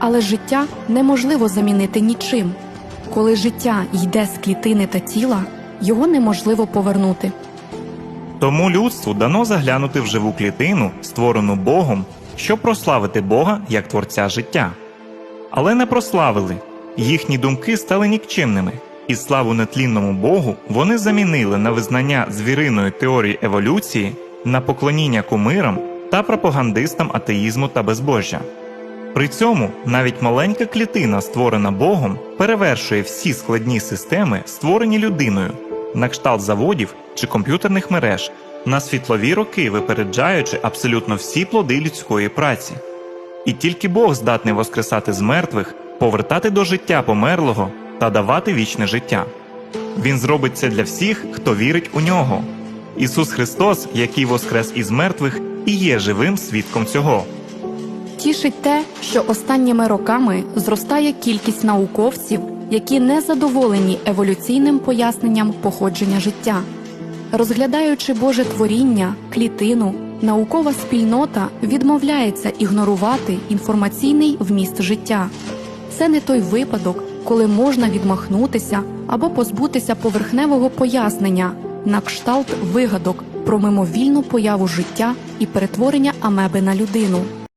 Але життя неможливо замінити нічим. Коли життя йде з клітини та тіла, його неможливо повернути. Тому людству дано заглянути в живу клітину, створену Богом, щоб прославити Бога як Творця життя. Але не прославили, їхні думки стали нікчемними, і славу нетлінному Богу вони замінили на визнання звіриної теорії еволюції, на поклоніння кумирам та пропагандистам атеїзму та безбожжя. При цьому навіть маленька клітина, створена Богом, перевершує всі складні системи, створені людиною, на кшталт заводів чи комп'ютерних мереж, на світлові роки випереджаючи абсолютно всі плоди людської праці. І тільки Бог здатний воскресати з мертвих, повертати до життя померлого та давати вічне життя. Він зробить це для всіх, хто вірить у нього. Ісус Христос, який воскрес із мертвих, і є живим свідком цього. Тішить те, що останніми роками зростає кількість науковців, які не задоволені еволюційним поясненням походження життя. Розглядаючи Боже творіння, клітину, наукова спільнота відмовляється ігнорувати інформаційний вміст життя. Це не той випадок, коли можна відмахнутися або позбутися поверхневого пояснення на кшталт вигадок про мимовільну появу життя і перетворення амеби на людину.